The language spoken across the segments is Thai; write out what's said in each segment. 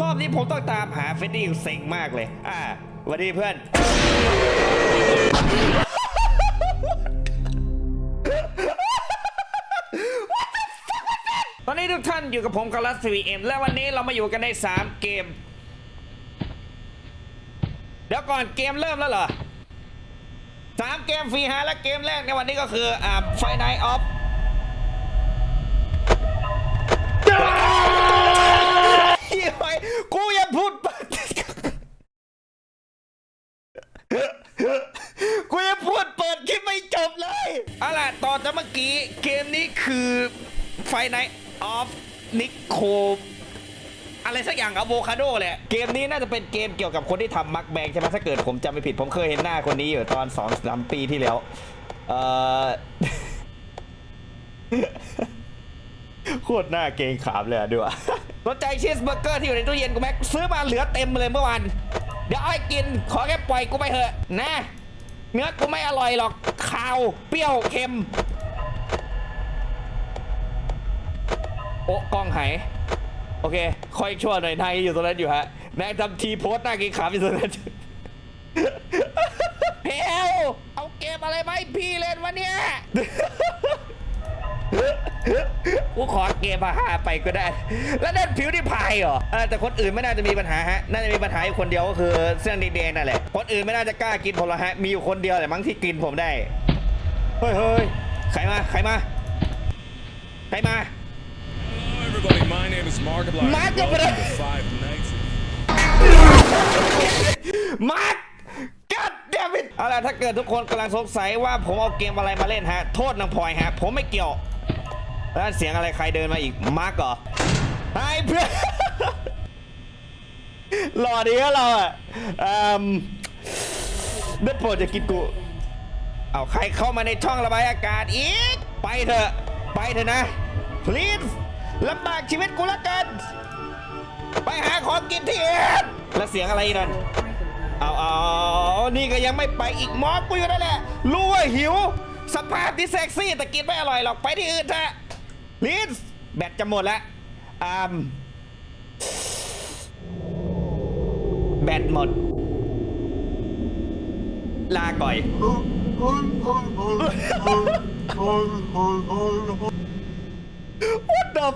รอบนี้ผมต้องตามหาเฟดดี้เซ็งมากเลย อ่าวัสดีเพื่อน ตอนนี้ทุกท่านอยู่กับผมกาลัสทีวีเอ็มและวันนี้เรามาอยู่กันใน 3 เกม เดี๋ยวก่อนเกมเริ่มแล้วเหรอสามเกมฟรีฮะและเกมแรกในวันนี้ก็คืออ่าไฟไนออฟ กูยังพูดกูยังพูดเปิดคลิปไม่จบเลยเอาล่ะต่อจากเมื่อกี้ เกมนี้คือไฟไนออฟนิโคอะไรสักอย่างอะโวคาโดแหละ เกมนี้น่าจะเป็นเกมเกี่ยวกับคนที่ทำมักแบงใช่ไหมถ้าเกิดผมจำไม่ผิด ผมเคยเห็นหน้าคนนี้อยู่ตอนสองสามปีที่แล้ว เออโคตรหน้าเกงขามเลยอะด้วย สนใจชีสเบอร์เกอร์ที่อยู่ในตู้เย็นกูไหมซื้อมาเหลือเต็มเลยเมื่อวานเดี๋ยวเอาให้กินขอแค่ปล่อยกูไปเถอะนะ เนื้อกูไม่อร่อยหรอกคาวเปรี้ยวเค็มโอ้กล้องหายโอเค ค่อยชั่วหน่อยนายอยู่ตรงนั้นอยู่ฮะนายทำทีโพสต์หน้ากินขาอยู่ตรงนั้นเพลเอาเกมอะไรมาให้พี่เล่นวะเนี่ย กูขอเกมมาห้าไปก็ได้ แล้วนั่นผิวที่พายเหรอเออแต่คนอื่นไม่น่าจะมีปัญหาฮะ น่าจะมีปัญหาอยู่คนเดียวก็คือเสื้อแดงๆนั่นแหละ คนอื่นไม่น่าจะกล้ากินผมหรอกฮะ มีอยู่คนเดียวแหละมั้งที่กินผมได้ เฮ้ยเฮ้ยใครมา ใครมา ใครมา Hello, everybody. My name is Markiplier. Markiplier. Welcome to Five Nights. มาร์คกัดเดวิดเอาล่ะถ้าเกิดทุกคนกำลังสงสัยว่าผมเอาเกมอะไรมาเล่นฮะ โทษนางพลอยฮะ ผมไม่เกี่ยว แล้วเสียงอะไรใครเดินมาอีกมาร์กเหรอไอ้เพื่อนหล่อดีอะเราอะอืมได้โปรดจะกินกูเอาใครเข้ามาในช่องระบายอากาศอีก ไปเถอะ ไปเถอะนะ please ลำบากชีวิตกูละกัน ไปหาของกินที่อื่นแล้วเสียงอะไรนั่นเอาเอานี่ก็ยังไม่ไปอีกมอสกูอยู่นั่นแหละ รู้ว่าหิว สภาพที่เซ็กซี่แต่กินไม่อร่อยหรอก ไปที่อื่นเถอะ ลิสแบตจะหมดแล้วอ่าแบตหมด ลาก่อย What the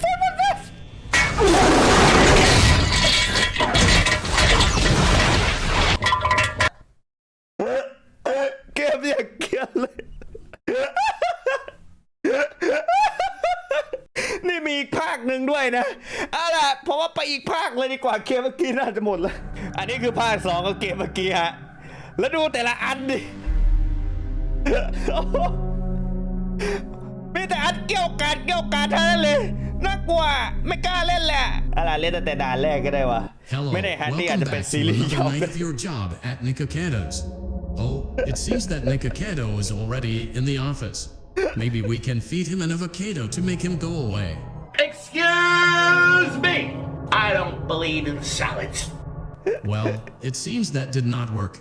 fuck was this เกมอย่างเกลียดเลย นี่มีอีกภาคหนึ่งด้วยนะเอาล่ะเพราะว่าไปอีกภาค เลยดีกว่าเกมเมื่อกี้น่าจะหมดแล้ว อันนี้คือภาคสองของเกมเมื่อกี้ฮะ แล้วดูแต่ละอันดิมีแต่อันเกี่ยวกาดเกี่ยวกาดเท่านั้นเลยน่ากลัวไม่กล้าเล่นแหละอะไรเล่นตั้งแต่ด่านแรกก็ได้วะ Hello, ไม่ได้ฮันนี่อาจ welcome จะเป็น back ซี to รีส์ another ยาว night of your job at Nikakedo's. Oh, it seems that Nikakado is already in the office. Maybe we can feed him an avocado to make him go away. Excuse me! I don't believe in salads. Well, it seems that did not work.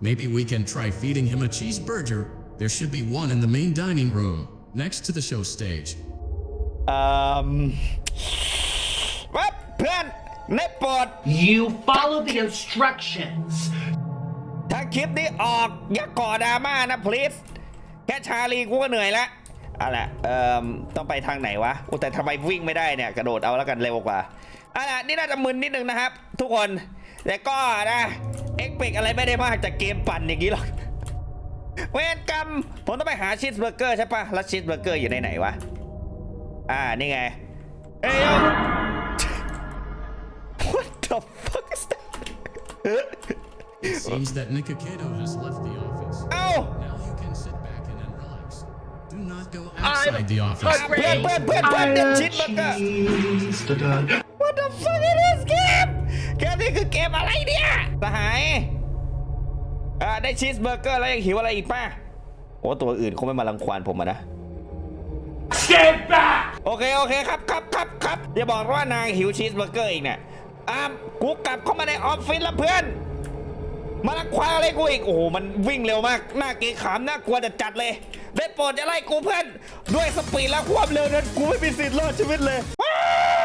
Maybe we can try feeding him a cheeseburger. There should be one in the main dining room, next to the show stage. อืมวับเพื่อนในโปรด You follow the instructions. ถ้าคลิปนี้ออกอย่าก่อดราม่านะ please แค่ชาลีกูก็เหนื่อยแล้วเอาล่ะเอ่อต้องไปทางไหนวะอุยแต่ทำไมวิ่งไม่ได้เนี่ย กระโดดเอาแล้วกันเร็วกว่าเอาล่ะนี่น่าจะมึนนิดนึงนะครับ ทุกคนแต่ก็นะเอ็กเปกอะไรไม่ได้มากจากเกมปั่นอย่างนี้หรอกเวรกรรมผมต้องไปหาชีสเบอร์เกอร์ใช่ปะแล้วชีสเบอร์เกอร์อยู่ในไหนวะ อ่า นี่ไง เอ้ย What the fuck is that It seems that Nikakado has left the office. เอ้า Now you can sit back and then relax. Do not go outside the office. hungry. เพื่อนเพื่อนเพื่อนเพื่อนติดชีสเบอร์เกอร์ cheese. Da-da. What the fuck is this game เกมนี้คือเกมอะไรเนี่ยสหายอ่าได้ชีสเบอร์เกอร์แล้วยังหิวอะไรอีกป่ะ โอ้ตัวอื่นคงไม่มารังควานผมอะนะ Get back! โอเคโอเคครับครับครับครับอย่าบอกว่านางหิวชีสเบอร์เกอร์อีกเนี่ยอ่ากูกลับเข้ามาในออฟฟิศแล้วเพื่อน มาลังควานอะไรกูอีก โอ้โหมันวิ่งเร็วมาก หน้าเกรงขามน่ากลัวจัดจัดๆเลย ได้โปรดจะไล่กูเพื่อน ด้วยสปีดและความเร็วนั้นกูไม่มีสิทธิ์รอดชีวิตเลยว้าว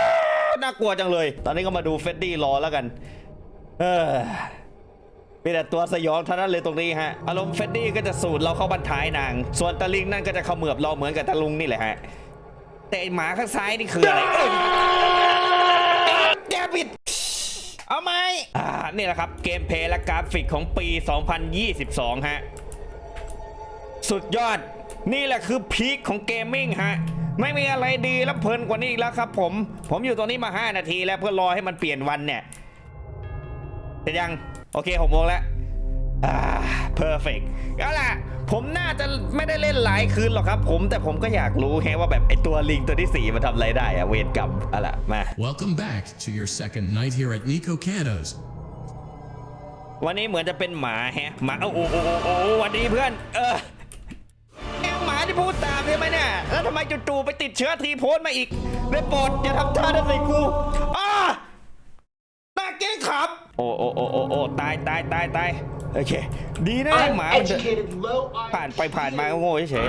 น่ากลัวจังเลย ตอนนี้ก็มาดูเฟดดี้รอแล้วกัน เออมีแต่ตัวสยองเท่านั้นเลยตรงนี้ฮะ อารมณ์เฟดดี้ก็จะสูดเราเข้าบันท้ายนาง ส่วนตะลิงนั่นก็จะเขมือบเราเหมือนกับตะลุงนี่แหละฮะ แต่หมาข้างซ้ายนี่คืออะไรเอ้ยแกปิดเอาไหมอ่านี่แหละครับ เกมเพลย์และกราฟิกของปี 2022 ฮะ สุดยอด นี่แหละคือพีคของเกมมิ่งฮะ ไม่มีอะไรดีและเพลินกว่านี้อีกแล้วครับ ผม ผมอยู่ตรงนี้มา 5 นาทีแล้วเพื่อรอให้มันเปลี่ยนวันเนี่ยแต่ยัง โอเคหกโมงแล้วอ่าเพอร์เฟกเอาล่ะ ผมน่าจะไม่ได้เล่นหลายคืนหรอกครับ ผมแต่ผมก็อยากรู้แฮะว่าแบบไอตัวลิงตัวที่สี่มันทำอะไรได้อะเวรกรรมเอาล่ะมา Welcome back to your second night here at Nico Kanto's. วันนี้เหมือนจะเป็นหมาแฮะหมาโอ้โหโอ้โหโอ้โหวันนี้เพื่อน เออแอลหมา ที่พูดตามใช่ไหมเนี่ย แล้วทำไมจู่ๆไปติดเชื้อทีโพสต์มาอีกได้โปรดอย่าทำท่านั้นใส่กูอ้าหน้าเก้งขับ โอ้โอ้โอ้โอ้โอ้ตายตายตายตายโอเค ดีนะไอ้หมามันเดิน Uneducated, low ผ่านไปผ่านมาก็โง่เฉย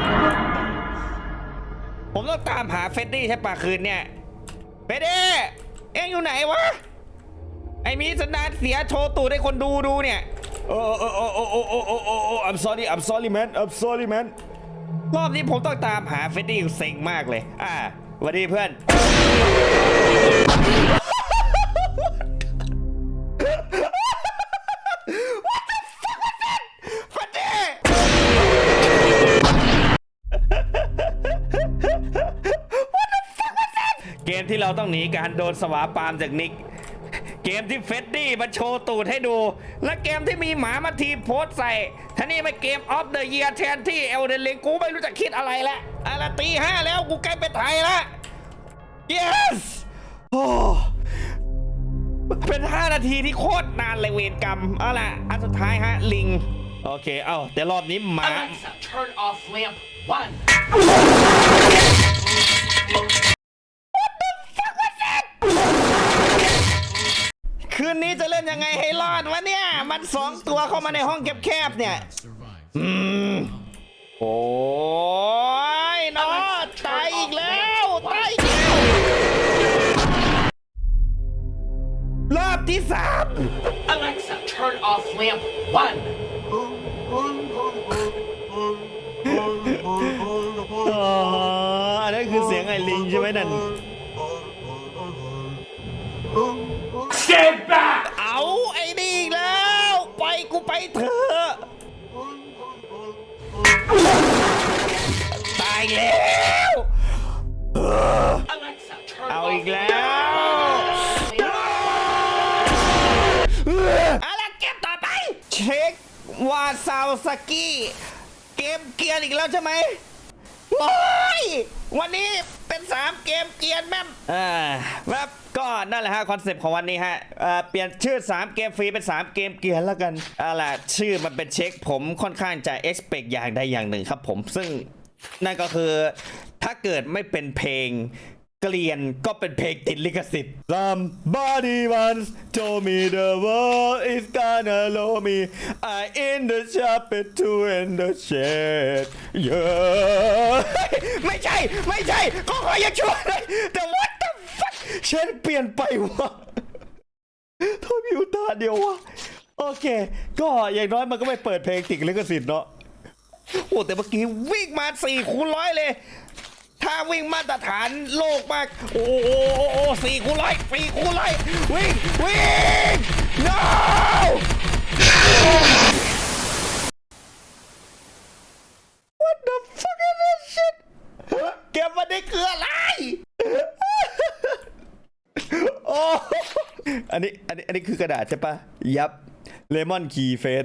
ๆผมต้องตามหาเฟดดี้ใช่ปะคืนเนี่ย เฟดดี้ เอ็งอยู่ไหนวะ ไอ้มีสันดานเสียโชว์ตูดให้คนดูดูเนี่ย โอ้โอ้โอ้โอ้โอ้โอ้โอ้โอ้โอ้ I'm sorry I'm sorry man I'm sorry man รอบนี้ผมต้องตามหาเฟดดี้เซ็งมากเลย อ่าสวัสดีเพื่อน เกมที่เราต้องหนีการโดนสวาปามจากนิก เกมที่เฟดดี้มาโชว์ตูดให้ดู และเกมที่มีหมามาทีโพสใส่ ท่านี่ไม่เกมออฟเดอะเยียร์แทนที่เอลเดนลิงกูไม่รู้จะคิดอะไรละอะไรตีห้าแล้วกูใกล้เป็นไทยละ yes โอ้เป็น 5 นาทีที่โคตรนานเลยเวรกรรม เอาล่ะ อันสุดท้ายฮะ ลิง โอเค เอ้าแต่รอบนี้หมา Alexa, turn off lamp one. คืนนี้จะเล่นยังไงให้รอดวะเนี่ย มันสองตัวเข้ามาในห้องแคบๆเนี่ย Survive. โอ้ยนอดตายอีกแล้วตายอีกแล้วรอบที่สาม Alexa, turn off lamp one. อ๋ออันนั้นคือเสียงไอ้ลิงใช่ไหมนั่น Stand back! เอาไอ้นี่อีกแล้ว ไปกูไปเถอะตายอีกแล้ว Alexa, turn เอา off อีกแล้วเอาละเกมต่อไป เช็ควาซาวสกี้ เกมเกียร์อีกแล้วใช่ไหมโอ้ยวันนี้เป็น3เกมเกียร์แม่มอ่าแบบ ก็นั่นแหละฮะคอนเซปต์ของวันนี้ฮะเอ่อเปลี่ยนชื่อ 3 เกมฟรีเป็น 3 เกมเกียร์แล้วกันเอาล่ะชื่อมันเป็นเช็ค ผมค่อนข้างจะ expect อย่างใดอย่างหนึ่งครับผมซึ่งนั่นก็คือถ้าเกิดไม่เป็นเพลงเกลียนก็เป็นเพลงติดลิขสิทธิ์ Somebody once told me the world is gonna love me I in the shop at two in the shed yeah ไม่ใช่ ไม่ใช่ก็ขออย่าช่วยเลยแต่ what the fuck ฉันเปลี่ยนไปวะโทษมีอุตาเดียววะ โอเค ก็อย่างน้อยมันก็ไม่เปิดเพลงติดลิขสิทธิ์เนาะโอ้แต่เมื่อกี้วิ่งมาสี่คูณร้อยเลย ถ้าวิ่งมาตรฐานโลกมาก โอ้โหโอ้โหสี่คูณร้อยสี่คูณร้อยวิ่ง วิ่ง no what the fuck is this shit เก็บมันได้คืออะไร โอ้อัน นี้อันนี้อันนี้คือกระดาษใช่ปะยับเลมอนคีเฟส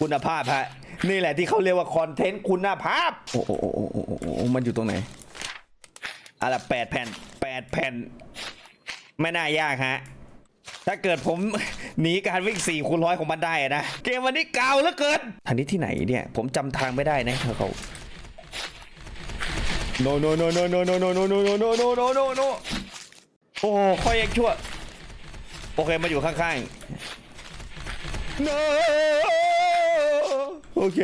คุณภาพฮะ นี่แหละที่เขาเรียกว่าคอนเทนต์คุณภาพ โอ้โอ้โอ้โอ้โอ้โอ้โอ้มันอยู่ตรงไหนอะไรแปดแผ่นแปดแผ่น ไม่น่ายากฮะ ถ้าเกิดผมหนีการวิ่ง4คูณร้อยของมันได้อะนะ เกมวันนี้เก่าเหลือเกินทางนี้ที่ไหนเนี่ย ผมจำทางไม่ได้นะเขา no no no no no no no no no no no no no no no โอ้ค่อยยังชั่ว โอเคมาอยู่ข้างๆ no โอเค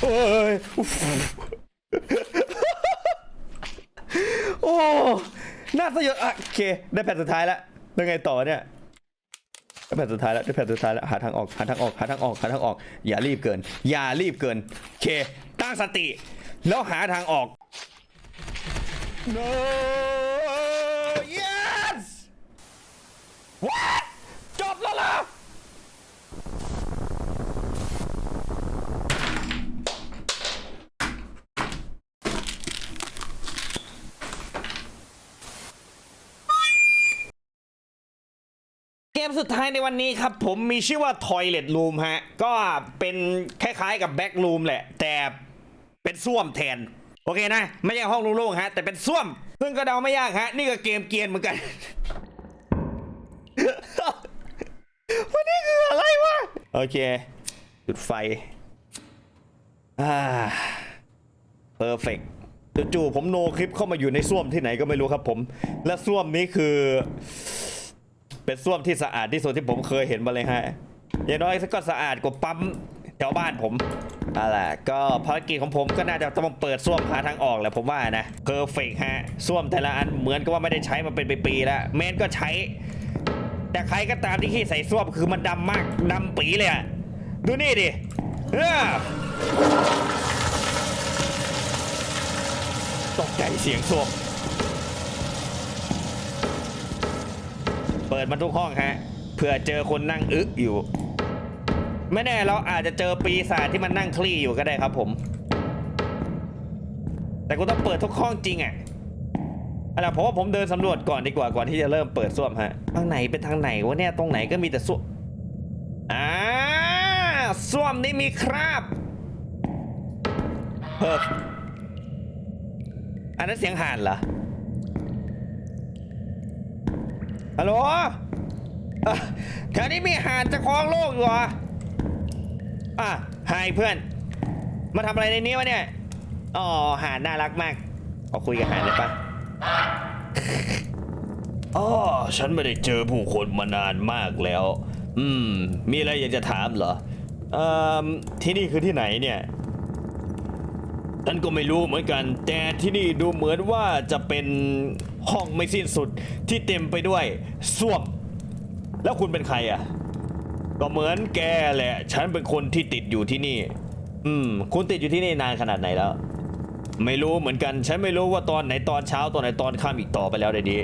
โอ้ยอุ๊ฟโอ้น่าสยดอะโอเค ได้แผ่นสุดท้ายแล้วแล้วไงต่อเนี่ยได้แผ่นสุดท้ายแล้วได้แผ่นสุดท้ายแล้วหาทางออกหาทางออกหาทางออกหาทางออก อย่ารีบเกิน อย่ารีบเกินโอเค ตั้งสติ แล้วหาทางออก no yes จบแล้วเหรอเกมสุดท้ายในวันนี้ครับ ผมมีชื่อว่า Toilet Room ฮะ ก็เป็นคล้ายๆกับ Back Room แหละ แต่เป็นส้วมแทน โอเคนะ ไม่ใช่ห้องโล่งๆฮะ แต่เป็นส้วม ซึ่งก็เดาไม่ยากฮะ นี่ก็เกมเกียนเหมือนกันนี้คืออะไรวะ โอเค จุดไฟอ่าเพอร์เฟกจู่ๆผมโนคลิปเข้ามาอยู่ในส้วมที่ไหนก็ไม่รู้ครับผม และส้วมนี้คือ เป็นส้วมที่สะอาดที่สุดที่ผมเคยเห็นมาเลยฮะอย่างน้อยก็สะอาดกว่าปั๊มแถวบ้านผมอาล่ะก็ภารกิจของผมก็น่าจะต้องเปิดส้วมหาทางออกแหละผมว่านะเพอร์เฟกฮะส้วมแต่ละอันเหมือนกับว่าไม่ได้ใช้มาเป็นปีๆแล้วเมนก็ใช้ แต่ใครก็ตามที่ขี้ใส่ส้วมคือมันดำมากดำปีเลยอะดูนี่ดิเออตกใจเสียงส้วมเปิดมันทุกห้องฮะเผื่อเจอคนนั่งอึอยู่ ไม่แน่เราอาจจะเจอปีศาจที่มันนั่งคลี่อยู่ก็ได้ครับผม แต่กูต้องเปิดทุกห้องจริงอะ่ะ อะไรเพราะว่าผมเดินสำรวจก่อนดีกว่าก่อนที่จะเริ่มเปิดส้วมฮะทางไหนเป็นทางไหนวะเนี่ยตรงไหนก็มีแต่ส้วมอ่าส้วมนี่มีคราบเฮ้ออันนั้นเสียงห่านเหรอฮัลโหลแถวนี้มีห่านจะครองโลกอยู่เหรออะไฮเพื่อน มาทำอะไรในนี้วะเนี่ย อ๋อห่านน่ารักมากขอคุยกับห่านได้ปะ อ๋อฉันไม่ได้เจอผู้คนมานานมากแล้ว อืม มีอะไรอยากจะถามเหรอเอ่อที่นี่คือที่ไหนเนี่ยฉันก็ไม่รู้เหมือนกัน แต่ที่นี่ดูเหมือนว่าจะเป็นห้องไม่สิ้นสุดที่เต็มไปด้วยส้วม แล้วคุณเป็นใครอะ ก็เหมือนแกแหละ ฉันเป็นคนที่ติดอยู่ที่นี่ อืม คุณติดอยู่ที่นี่นานขนาดไหนแล้ว ไม่รู้เหมือนกัน ฉันไม่รู้ว่าตอนไหนตอนเช้าตอนไหนตอนค่ำอีกต่อไปแล้วเดี๋ยวนี้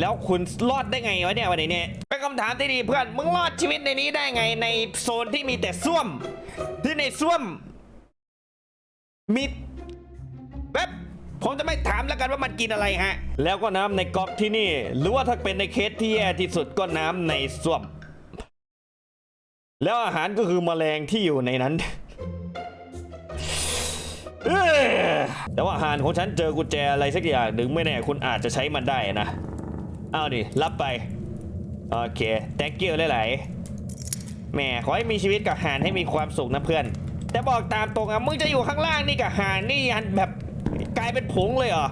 แล้วคุณรอดได้ไงวะเนี่ยวันนี้เนี่ยเป็นคำถามที่ดีเพื่อนมึงรอดชีวิตในนี้ได้ไงในโซนที่มีแต่ส้วม ที่ในส้วมมีแป๊บผมจะไม่ถามแล้วกันว่ามันกินอะไรฮะ แล้วก็น้ำในก๊อกที่นี่ หรือว่าถ้าเป็นในเคสที่แย่ที่สุดก็น้ำในส้วม แล้วอาหารก็คือแมลงที่อยู่ในนั้น แต่ว่าหารของฉันเจอกุญแจอะไรสักอย่างหนึ่งไม่แน่คุณอาจจะใช้มันได้นะเอาดิรับไป โอเค thank you หลายๆแหมขอให้มีชีวิตกับหานให้มีความสุขนะเพื่อน แต่บอกตามตรงอะมึงจะอยู่ข้างล่างนี่กับหานนี่ยันแบบกลายเป็นผงเลยเหรอ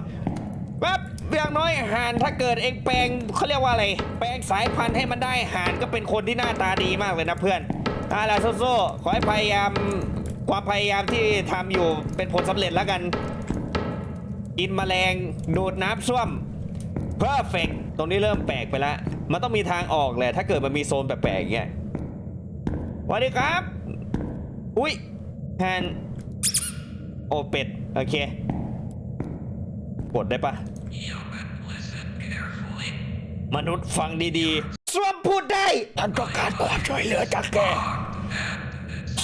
แบบอย่างน้อยหานถ้าเกิดเองแปลงเขาเรียกว่าอะไร แปลงสายพันธุ์ให้มันได้หานก็เป็นคนที่หน้าตาดีมากเลยนะเพื่อนเอาล่ะโซ่ๆขอให้พยายาม ความพยายามที่ทำอยู่เป็นผลสำเร็จแล้วกัน กินแมลงดูดน้ำส้วม perfect ตรงนี้เริ่มแปลกไปแล้ว มันต้องมีทางออกแหละ ถ้าเกิดมันมีโซนแปลกๆอย่างเงี้ยสวัสดีครับ อุ้ยแฮนโอเป็ด โอเค กดได้ปะมนุษย์ฟังดีๆส้วมพูดได้ฉันต้องการความช่วยเหลือจากแก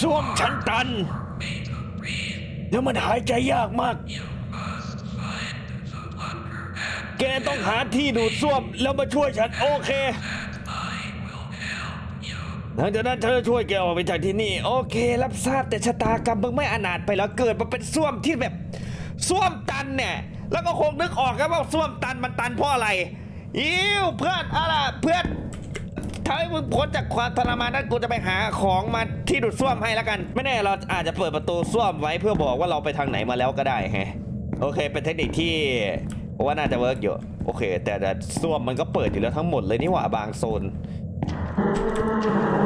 ส้วมฉันตัน แล้วมันหายใจยากมาก แกต้องหาที่ดูดซ่วมแล้วมาช่วยฉันโอเคหลังจากนั้นเธอช่วยแกออกไปจากที่นี่ โอเค รับทราบแต่ชะตากรรมมึงไม่อนาถไปแล้วเกิดมาเป็นซ่วมที่แบบซ่วมตันเนี่ย แล้วก็คงนึกออกครับว่าซ่วมตันมันตันเพราะอะไร อิวเพื่อนอะไรเพื่อน ถ้าให้มึงพ้นจากความทรมานนั้นกูจะไปหาของมาที่ดูดซ่วมให้แล้วกัน ไม่แน่เราอาจจะเปิดประตูซ่วมไว้เพื่อบอกว่าเราไปทางไหนมาแล้วก็ได้แฮะโอเค เป็นเทคนิคที่ผมว่าน่าจะเวิร์กอยู่โอเค แต่แต่ส้วมมันก็เปิดอยู่แล้วทั้งหมดเลยนี่หว่าบางโซน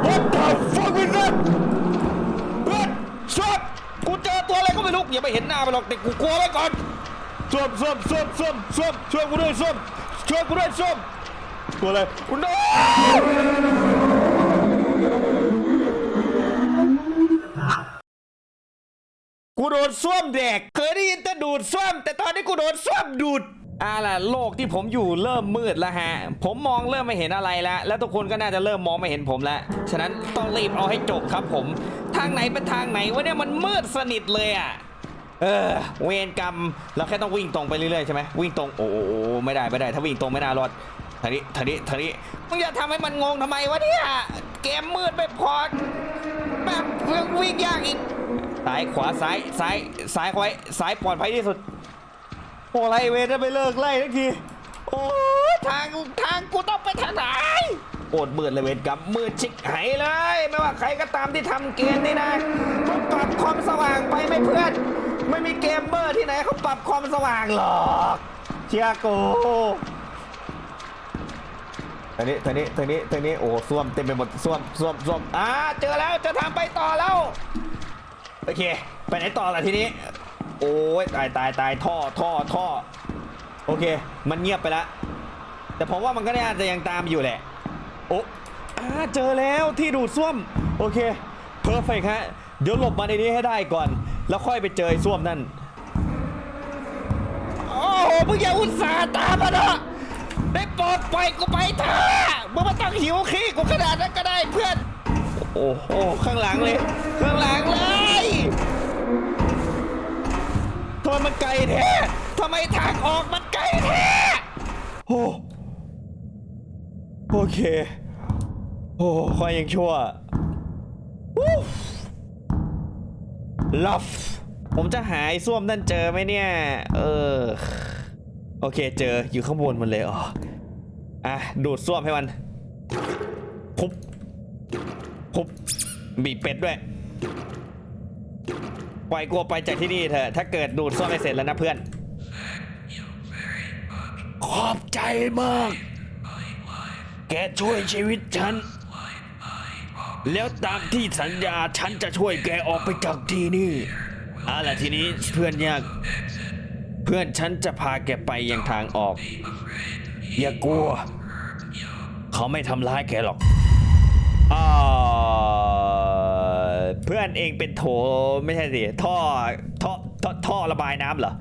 What the fuck is that เพื่อนชอบกูเจอตัวอะไรก็ไม่รู้อย่าไปเห็นหน้ามันหรอกแต่กูกลัวไว้ก่อนส้วมส้วมส้วมส้วมส้วมช่วยกูด้วยส้วมช่วยกูด้วยส้วม ตัวอะไรกูโดกูโดนส้วมแดก เคยได้ยินแต่ดูดส้วม แต่ตอนนี้กูโดนส้วมดูดอ่าล่ะโลกที่ผมอยู่เริ่มมืดแล้วฮะ ผมมองเริ่มไม่เห็นอะไรแล้ว แล้วทุกคนก็น่าจะเริ่มมองไม่เห็นผมแล้ว ฉะนั้นต้องรีบเอาให้จบครับผม ทางไหนเป็นทางไหนวะเนี่ยมันมืดสนิทเลยอะ เออ เวรกรรม เราแค่ต้องวิ่งตรงไปเรื่อยๆใช่ไหมวิ่งตรง โอ้โหไม่ได้ไม่ได้ ถ้าวิ่งตรงไม่น่ารอด ทางนี้ทางนี้ทางนี้มึงจะทำให้มันงงทำไมวะเนี่ย เกมมืดไม่พอแบบยังวิ่งยากอีกซ้ายขวาซ้ายซ้ายซ้ายไว้ซ้ายปลอดภัยที่สุดโอ้ไล่เวรจะไปเลิกไล่ทักทีโอ้ทางทางกูต้องไปทางไหนโอดมืดเลยเวรกรรมมืดชิกหายเลย ไม่ว่าใครก็ตามที่ทำเกมนี่นะต้องปรับความสว่างไปไม่เพื่อน ไม่มีเกมเมอร์ที่ไหนเขาปรับความสว่างหรอกเชียร์กู ทางนี้ทางนี้ทางนี้ทางนี้โอ้ส้วมเต็มไปหมดส้วมส้วมส้วมอ่าเจอแล้วจะทางไปต่อแล้วโอเค ไปไหนต่อล่ะทีนี้ โอ้ยตายตายตายท่อท่อท่อโอเค มันเงียบไปแล้วแต่ผมว่ามันก็น่าจะยังตามอยู่แหละโอ้อาเจอแล้วที่ดูดซ่วม โอเคเพอร์เฟกฮะเดี๋ยวหลบมาในนี้ให้ได้ก่อน แล้วค่อยไปเจอไอ้ซ่วมนั่นโอ้โหมึงอย่าอุตส่าห์ตามมาเนอะ ได้โปรดปล่อยกูไปเถอะมึงไม่ต้องหิวขี้กูขนาดนั้นก็ได้เพื่อน โอ้โหข้างหลังเลย ข้างหลังเลยทำไมมันไกลแท้ทำไมทางออกมันไกลแท้โอ้โอเค โอ้คอยยังชั่วลัฟผมจะหาไอ้ส้วมนั่นเจอไหมเนี่ย เออ โอเค เจออยู่ข้างบนมันเลยอ๋ออะดูดส้วมให้มันพุบพุบบีบเป็ดด้วยปล่อยกลัวไปจากที่นี่เถอะถ้าเกิดดูดซ่วมไม่เสร็จแล้วนะเพื่อน ขอบใจมาก แกช่วยชีวิตฉัน แล้วตามที่สัญญาฉันจะช่วยแกออกไปจากที่นี่เอาล่ะทีนี้เพื่อนยาก เพื่อนฉันจะพาแกไปยังทางออก อย่ากลัว เขาไม่ทำร้ายแกหรอกอเพื่อนเองเป็นโถไม่ใช่สิท่อท่อท่อท่อระบายน้ำเหรอ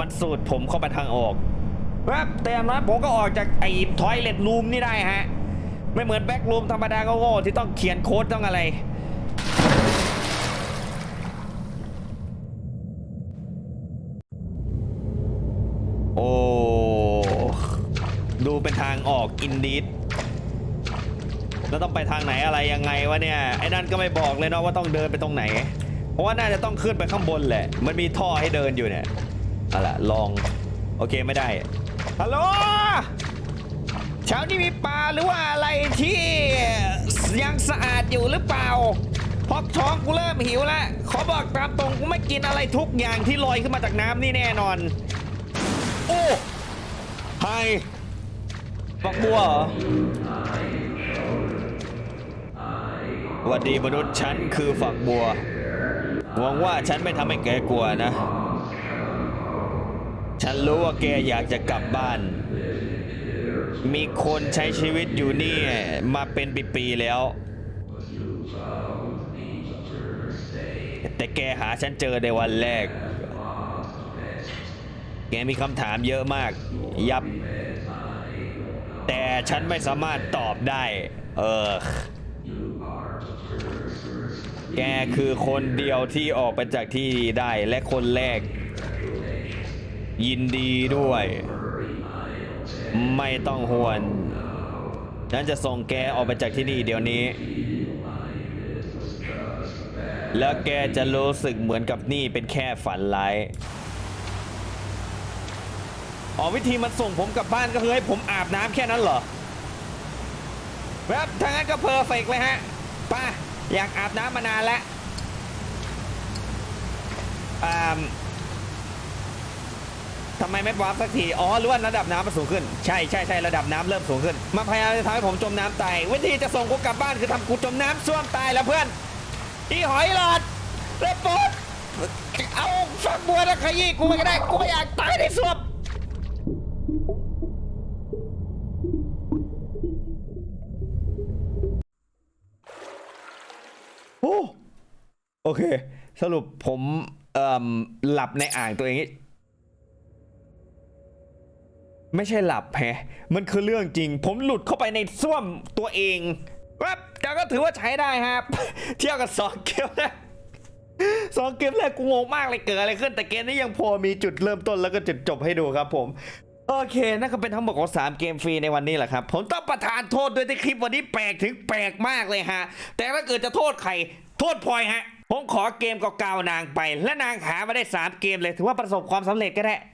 มันสูดผมเข้าไปทางออกครับแต่อย่างน้อยผมก็ออกจากไอ้ทอยเลทรูมนี่ได้ฮะ ไม่เหมือนแบ็กรูมธรรมดาโง่ๆที่ต้องเขียนโค้ดต้องอะไร ออกอินดีดแล้วต้องไปทางไหนอะไรยังไงวะเนี่ยไอ้นั่นก็ไม่บอกเลยเนาะว่าต้องเดินไปตรงไหน เพราะว่าน่าจะต้องขึ้นไปข้างบนแหละ มันมีท่อให้เดินอยู่เนี่ยเอาล่ะลองโอเคไม่ได้ฮัลโหลเช้านี้มีปลาหรือว่าอะไรที่ยังสะอาดอยู่หรือเปล่าเพราะท้องกูเริ่มหิวแล้วขอบอกตามตรงกูไม่กินอะไรทุกอย่างที่ลอยขึ้นมาจากน้ำนี่แน่นอน โอ้ไฮ ฝักบัวเหรอวัสดีมนุษย์ฉันคือฝักบัว หวังว่าฉันไม่ทำให้แกกลัวนะ ฉันรู้ว่าแกอยากจะกลับบ้าน มีคนใช้ชีวิตอยู่นี่มาเป็นปีๆแล้ว แต่แกหาฉันเจอในวันแรก แกมีคำถามเยอะมาก ยับ ฉันไม่สามารถตอบได้ เออ แกคือคนเดียวที่ออกไปจากที่ได้และคนแรก ยินดีด้วย ไม่ต้องห่วงฉันจะส่งแกออกไปจากที่นี่เดี๋ยวนี้ แล้วแกจะรู้สึกเหมือนกับนี่เป็นแค่ฝันร้าย อ๋อวิธีมันส่งผมกลับบ้านก็คือให้ผมอาบน้ำแค่นั้นเหรอครับถ้างนั้นก็เพอร์เฟกเลยฮะป้าอยากอาบน้ำมานานแล้วอ่าทำไมไม่วาร์ปสักที อ๋อหรือว่าระดับน้ำมันสูงขึ้น ใช่ใช่ใช่ระดับน้ำเริ่มสูงขึ้น มาพยายามจะทำให้ผมจมน้ำตาย วิธีจะส่งกูกลับบ้านคือทำกูจมน้ำซ่วมตายแล้วเพื่อน อีหอยหลอดเรปโปดเอาฝักบัวแล้วขยี้กูไม่ได้ กูไม่อยากตายในสวม โอเค สรุปผมเอ่มหลับในอ่างตัวเองนี่ไม่ใช่หลับแฮะ มันคือเรื่องจริง ผมหลุดเข้าไปในส้วมตัวเองครับแต่ก็ถือว่าใช้ได้ครับ เที่ยวกับสองเกมแรกสองเกมแรกกูงงมากเลยเกิดอะไรขึ้น แต่เกมนี้ยังพอมีจุดเริ่มต้นแล้วก็จุดจบให้ดูครับผมโอเค นั่นก็เป็นทั้งหมดของ 3 เกมฟรีในวันนี้แหละครับ ผมต้องประทานโทษด้วยที่คลิปวันนี้แปลกถึงแปลกมากเลยฮะ แต่ถ้าเกิดจะโทษใคร โทษพลอยฮะ ผมขอเกมเก่าๆนางไป และนางหามาได้ 3 เกมเลย ถือว่าประสบความสำเร็จก็ได้